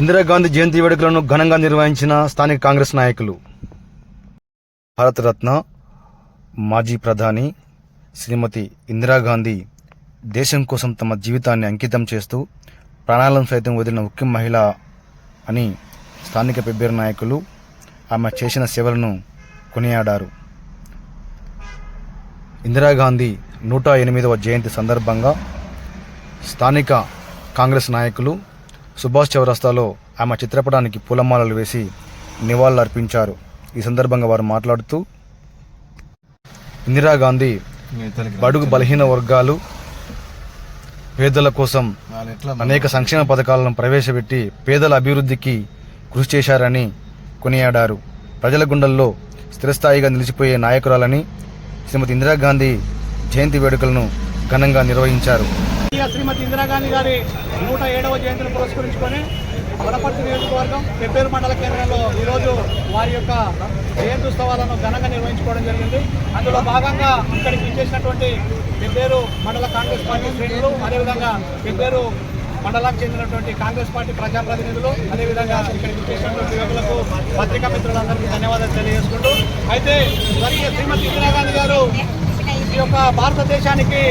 ఇందిరాగాంధీ జయంతి వేడుకలను ఘనంగా నిర్వహించిన స్థానిక కాంగ్రెస్ నాయకులు భారతరత్న మాజీ ప్రధాని శ్రీమతి ఇందిరాగాంధీ దేశం కోసం తమ జీవితాన్ని అంకితం చేస్తూ ప్రాణాలను సైతం వదిలిన ముఖ్య మహిళ అని స్థానిక పెబ్బేరు నాయకులు ఆమె చేసిన సేవలను కొనియాడారు. ఇందిరాగాంధీ నూట ఎనిమిదవ జయంతి సందర్భంగా స్థానిక కాంగ్రెస్ నాయకులు సుభాష్ చౌరస్తాలో ఆమె చిత్రపటానికి పూలమాలలు వేసి నివాళులర్పించారు. ఈ సందర్భంగా వారు మాట్లాడుతూ ఇందిరాగాంధీ బడుగు బలహీన వర్గాలు పేదల కోసం అనేక సంక్షేమ పథకాలను ప్రవేశపెట్టి పేదల అభివృద్ధికి కృషి చేశారని కొనియాడారు. ప్రజల గుండెల్లో స్థిరస్థాయిగా నిలిచిపోయే నాయకురాలని శ్రీమతి ఇందిరాగాంధీ జయంతి వేడుకలను ఘనంగా నిర్వహించారు. ఇక శ్రీమతి ఇందిరాగాంధీ గారి నూట ఏడవ జయంతిని పురస్కరించుకొని వనపర్తి నియోజకవర్గం పెబ్బేరు మండల కేంద్రంలో ఈరోజు వారి యొక్క జయంతుత్సవాలను ఘనంగా నిర్వహించుకోవడం జరిగింది. అందులో భాగంగా ఇక్కడికి ఇచ్చేసినటువంటి పెబ్బేరు మండల కాంగ్రెస్ పార్టీ శ్రేణులు అదేవిధంగా పెబ్బేరు మండలానికి చెందినటువంటి కాంగ్రెస్ పార్టీ ప్రజాప్రతినిధులు అదేవిధంగా ఇక్కడికి వచ్చేసినటువంటి యువకులకు పత్రికా మిత్రులందరికీ ధన్యవాదాలు తెలియజేసుకుంటూ. అయితే మరి శ్రీమతి ఇందిరాగాంధీ గారు ఈ యొక్క భారతదేశానికి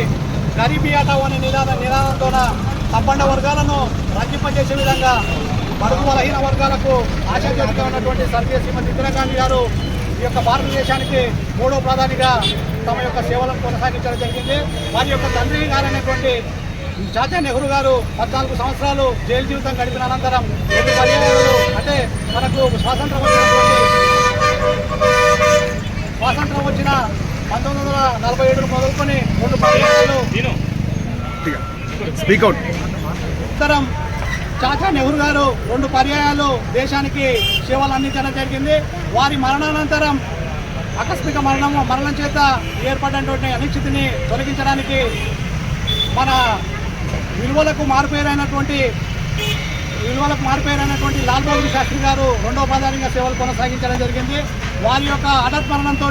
గరీబీ ఆటో అనే నిదాన నిదానంతో సంపన్న వర్గాలను రంజింపజేసే విధంగా బడుగు బలహీన వర్గాలకు ఆశాజ్యోతిగా ఉన్నటువంటి సర్వే శ్రీమతి ఇందిరాగాంధీ గారు ఈ యొక్క భారతదేశానికి మూడో ప్రధానిగా తమ యొక్క సేవలను కొనసాగించడం జరిగింది. వారి యొక్క తండ్రి గారైనటువంటి జాతీయ నెహ్రూ గారు పద్నాలుగు సంవత్సరాలు జైలు జీవితం గడిపిన అనంతరం అంటే మనకు స్వాతంత్రం వచ్చినటువంటి స్వాతంత్రం వచ్చిన పంతొమ్మిది వందల నలభై ఏడు మొదలుకొని రెండు పర్యాయాలు ఉత్తరం చాచా నెహ్రూ గారు రెండు పర్యాయాలు దేశానికి సేవలు అందించడం జరిగింది. వారి మరణానంతరం ఆకస్మిక మరణం మరణం చేత ఏర్పడినటువంటి అనిశ్చితిని తొలగించడానికి మన విలువలకు మారుపేరైనటువంటి విలువలకు మారిపోయారనేటువంటి లాల్ బహదూర్ శాస్త్రి గారు రెండో ప్రధానంగా సేవలు కొనసాగించడం జరిగింది. వారి యొక్క హఠాత్ మరణంతో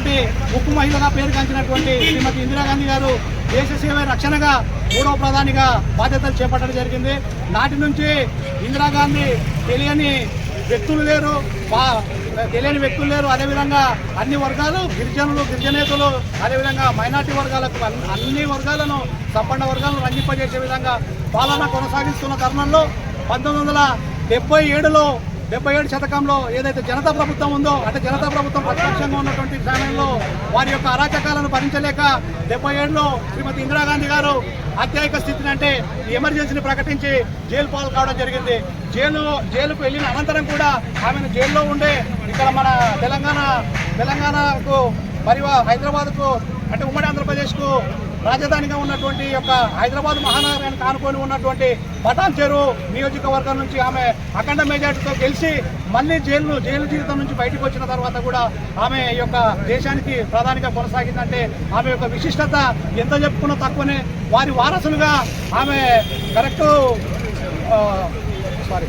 ఉక్కు మహిళగా పేరుగాంచినటువంటి శ్రీమతి ఇందిరాగాంధీ గారు దేశ సేవ రక్షణగా మూడవ ప్రధానిగా బాధ్యతలు చేపట్టడం జరిగింది. నాటి నుంచి ఇందిరాగాంధీ తెలియని వ్యక్తులు లేరు. వా- తెలియని వ్యక్తులు లేరు. అదేవిధంగా అన్ని వర్గాలు గిరిజనులు గిరిజనేతలు అదేవిధంగా మైనార్టీ వర్గాలకు అన్ని- అన్ని వర్గాలను సంపన్న వర్గాలను రంజింపజేసే విధంగా పాలన కొనసాగిస్తున్న తరుణంలో పంతొమ్మిది వందల డెబ్బై ఏడులో డెబ్బై ఏడు శతకంలో ఏదైతే జనతా ప్రభుత్వం ఉందో అంటే జనతా ప్రభుత్వం ప్రతిపక్షంగా ఉన్నటువంటి సమయంలో వారి యొక్క అరాచకాలను భరించలేక డెబ్బై ఏడులో శ్రీమతి ఇందిరాగాంధీ గారు అత్యయిక స్థితిని అంటే ఎమర్జెన్సీని ప్రకటించి జైలు పాలు కావడం జరిగింది. జైలు జైలుకు వెళ్ళిన అనంతరం కూడా ఆమెను జైల్లో ఉండే ఇక్కడ మన తెలంగాణ తెలంగాణకు మరియు హైదరాబాద్కు అంటే ఉమ్మడి ఆంధ్రప్రదేశ్కు రాజధానిగా ఉన్నటువంటి యొక్క హైదరాబాద్ మహానగరానికి ఆనుకొని ఉన్నటువంటి పటాన్ చెరువు నియోజకవర్గం నుంచి ఆమె అఖండ మెజార్టీతో గెలిచి మళ్ళీ జైలు జైలు జీవితం నుంచి బయటకు వచ్చిన తర్వాత కూడా ఆమె యొక్క దేశానికి ప్రధానిగా కొనసాగిందంటే ఆమె యొక్క విశిష్టత ఎంత చెప్పుకున్నా తక్కువనే. వారి వారసులుగా ఆమె కరెక్ట్ సారీ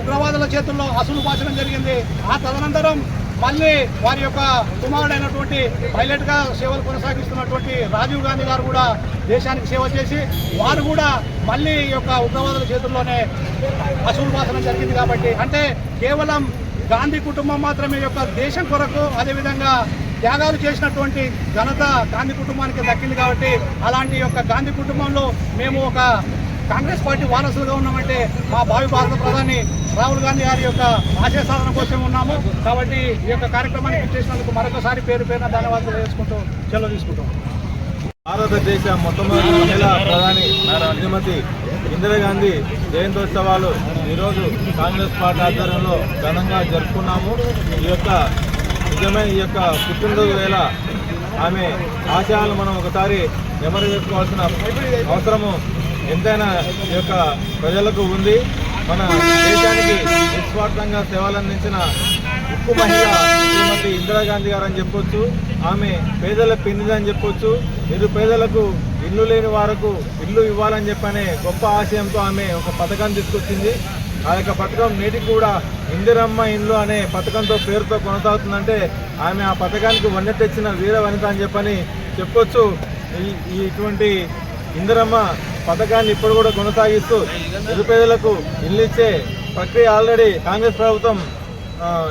ఉగ్రవాదుల చేతుల్లో అసలు పాచడం జరిగింది. ఆ తదనంతరం మళ్ళీ వారి యొక్క కుమారుడైనటువంటి పైలట్గా సేవలు కొనసాగిస్తున్నటువంటి రాజీవ్ గాంధీ గారు కూడా దేశానికి సేవ చేసి వారు కూడా మళ్ళీ ఈ యొక్క ఉగ్రవాదుల చేతుల్లోనే అసలు పాచడం జరిగింది కాబట్టి అంటే కేవలం గాంధీ కుటుంబం మాత్రమే ఈ యొక్క దేశం కొరకు అదేవిధంగా త్యాగాలు చేసినటువంటి ఘనత గాంధీ కుటుంబానికి దక్కింది కాబట్టి అలాంటి యొక్క గాంధీ కుటుంబంలో మేము ఒక కాంగ్రెస్ పార్టీ వారసులుగా ఉన్నామంటే మా భావి భారత ప్రధాని రాహుల్ గాంధీ గారి యొక్క ఆశయ సాధన కోసం ఉన్నాము. కాబట్టి ఈ యొక్క కార్యక్రమాన్ని చేసినందుకు మరొకసారి పేరు పేరున ధన్యవాదాలు చేసుకుంటూ సెలవు తీసుకుంటాం. భారతదేశ మొట్టమొదటి మహిళా ప్రధాని శ్రీమతి ఇందిరాగాంధీ జయంతోత్సవాలు ఈరోజు కాంగ్రెస్ పార్టీ ఆధ్వర్యంలో ఘనంగా జరుపుకున్నాము. ఈ యొక్క నిజమైన ఈ యొక్క పుట్టినరోజు వేళ ఆమె ఆశయాలను మనం ఒకసారి నెమరు చేసుకోవాల్సిన అవసరము ఎంతైనా ఈ యొక్క ప్రజలకు ఉంది. మన దేశానికి నిస్వార్థంగా సేవలందించిన ఉక్కు మహిళ శ్రీమతి ఇందిరాగాంధీ గారు అని చెప్పొచ్చు. ఆమె పేదల పెన్నిది చెప్పొచ్చు. నిరుపేదలకు పేదలకు ఇల్లు లేని వారికి ఇల్లు ఇవ్వాలని చెప్పనే గొప్ప ఆశయంతో ఆమె ఒక పథకం తీసుకొచ్చింది. ఆ యొక్క పథకం నేటికి కూడా ఇందిరమ్మ ఇండ్లు అనే పథకంతో పేరుతో కొనసాగుతుందంటే ఆమె ఆ పథకానికి వన్నె తెచ్చిన వీర వనిత అని చెప్పని చెప్పొచ్చు. ఇటువంటి ఇందిరమ్మ పథకాన్ని ఇప్పుడు కూడా కొనసాగిస్తూ నిరుపేదలకు ఇల్లు ఇచ్చే ప్రక్రియ ఆల్రెడీ కాంగ్రెస్ ప్రభుత్వం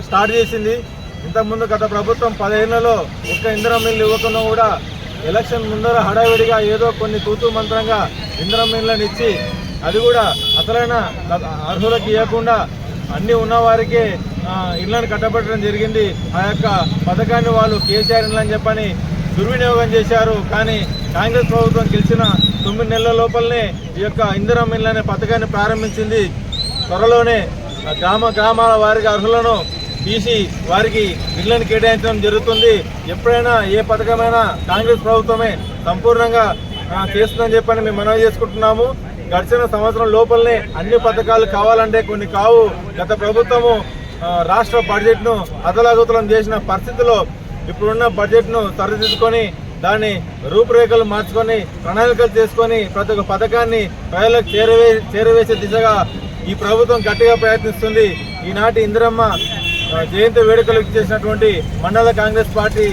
స్టార్ట్ చేసింది. ఇంతకుముందు గత ప్రభుత్వం పదిహేనులలో ఒక్క ఇంధనం ఇల్లు ఇవ్వకుండా కూడా ఎలక్షన్ ముందర హడావిడిగా ఏదో కొన్ని తూతూ మంత్రంగా ఇంధనం ఇళ్ళని ఇచ్చి అది కూడా అసలైన అర్హులకు ఇవ్వకుండా అన్ని ఉన్న వారికే ఇళ్ళను కట్టబెట్టడం జరిగింది. ఆ యొక్క పథకాన్ని వాళ్ళు కేసీఆర్ ఇళ్ళని చెప్పని దుర్వినియోగం చేశారు. కానీ కాంగ్రెస్ ప్రభుత్వం గెలిచిన తొమ్మిది నెలల లోపలనే ఈ యొక్క ఇందిరా మిల్ అనే పథకాన్ని ప్రారంభించింది. త్వరలోనే గ్రామ గ్రామాల వారికి అర్హులను తీసి వారికి ఇళ్ళను కేటాయించడం జరుగుతుంది. ఎప్పుడైనా ఏ పథకమైనా కాంగ్రెస్ ప్రభుత్వమే సంపూర్ణంగా చేస్తుందని చెప్పని మేము మనవి చేసుకుంటున్నాము. గడిచిన సంవత్సరం లోపలనే అన్ని పథకాలు కావాలంటే కొన్ని కావు. గత ప్రభుత్వము రాష్ట్ర బడ్జెట్ను అదలాగుతలం చేసిన పరిస్థితిలో ఇప్పుడున్న బడ్జెట్ను సరిదిద్దుకొని దాన్ని రూపురేఖలు మార్చుకొని ప్రణాళికలు చేసుకొని ప్రతి ఒక్క పథకాన్ని ప్రజలకు చేరవే చేరవేసే దిశగా ఈ ప్రభుత్వం గట్టిగా ప్రయత్నిస్తుంది. ఈనాటి ఇందిరమ్మ జయంతి వేడుకలకు చేసినటువంటి మండల కాంగ్రెస్ పార్టీ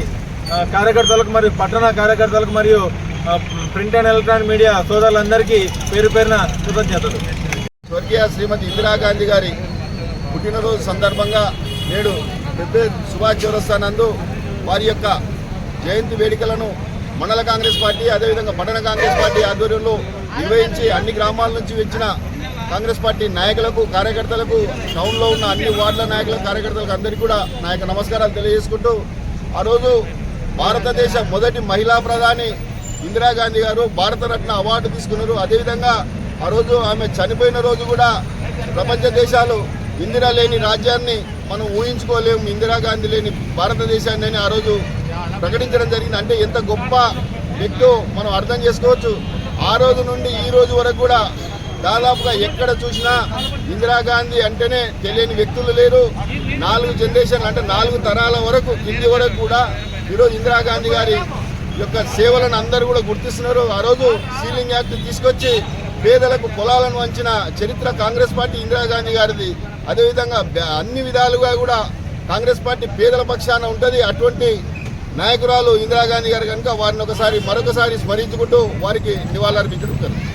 కార్యకర్తలకు మరియు పట్టణ కార్యకర్తలకు మరియు ప్రింట్ అండ్ ఎలక్ట్రానిక్ మీడియా సోదరులందరికీ పేరు పేరున కృతజ్ఞతలు. స్వర్గీయ శ్రీమతి ఇందిరాగాంధీ గారి పుట్టినరోజు సందర్భంగా నేడు పెద్ద సుభాష్ చౌరస్తా నందు వారి యొక్క జయంతి వేడుకలను మండల కాంగ్రెస్ పార్టీ అదేవిధంగా పట్టణ కాంగ్రెస్ పార్టీ ఆధ్వర్యంలో నిర్వహించి అన్ని గ్రామాల నుంచి వచ్చిన కాంగ్రెస్ పార్టీ నాయకులకు కార్యకర్తలకు టౌన్లో ఉన్న అన్ని వార్డుల నాయకులకు కార్యకర్తలకు అందరికీ కూడా నా యొక్క నమస్కారాలు తెలియజేసుకుంటూ ఆ రోజు భారతదేశ మొదటి మహిళా ప్రధాని ఇందిరాగాంధీ గారు భారతరత్న అవార్డు తీసుకున్నారు. అదేవిధంగా ఆ రోజు ఆమె చనిపోయిన రోజు కూడా ప్రపంచ దేశాలు ఇందిరా లేని రాజ్యాన్ని మనం ఊహించుకోలేము ఇందిరాగాంధీ లేని భారతదేశాన్ని అని ఆ రోజు ప్రకటించడం జరిగింది. అంటే ఎంత గొప్ప వ్యక్తో మనం అర్థం చేసుకోవచ్చు. ఆ రోజు నుండి ఈ రోజు వరకు కూడా దాదాపుగా ఎక్కడ చూసినా ఇందిరాగాంధీ అంటేనే తెలియని వ్యక్తులు లేరు. నాలుగు జనరేషన్లు అంటే నాలుగు తరాల వరకు కింది వరకు కూడా ఈరోజు ఇందిరాగాంధీ గారి యొక్క సేవలను అందరూ కూడా గుర్తిస్తున్నారు. ఆ రోజు సీలింగ్ యాక్ట్ తీసుకొచ్చి పేదలకు పొలాలను వంచిన చరిత్ర కాంగ్రెస్ పార్టీ ఇందిరాగాంధీ గారిది. అదేవిధంగా అన్ని విధాలుగా కూడా కాంగ్రెస్ పార్టీ పేదల పక్షాన ఉంటుంది. అటువంటి నాయకురాలు ఇందిరాగాంధీ గారు కనుక వారిని ఒకసారి మరొకసారి స్మరించుకుంటూ వారికి నివాళులర్పించడం జరుగుతుంది.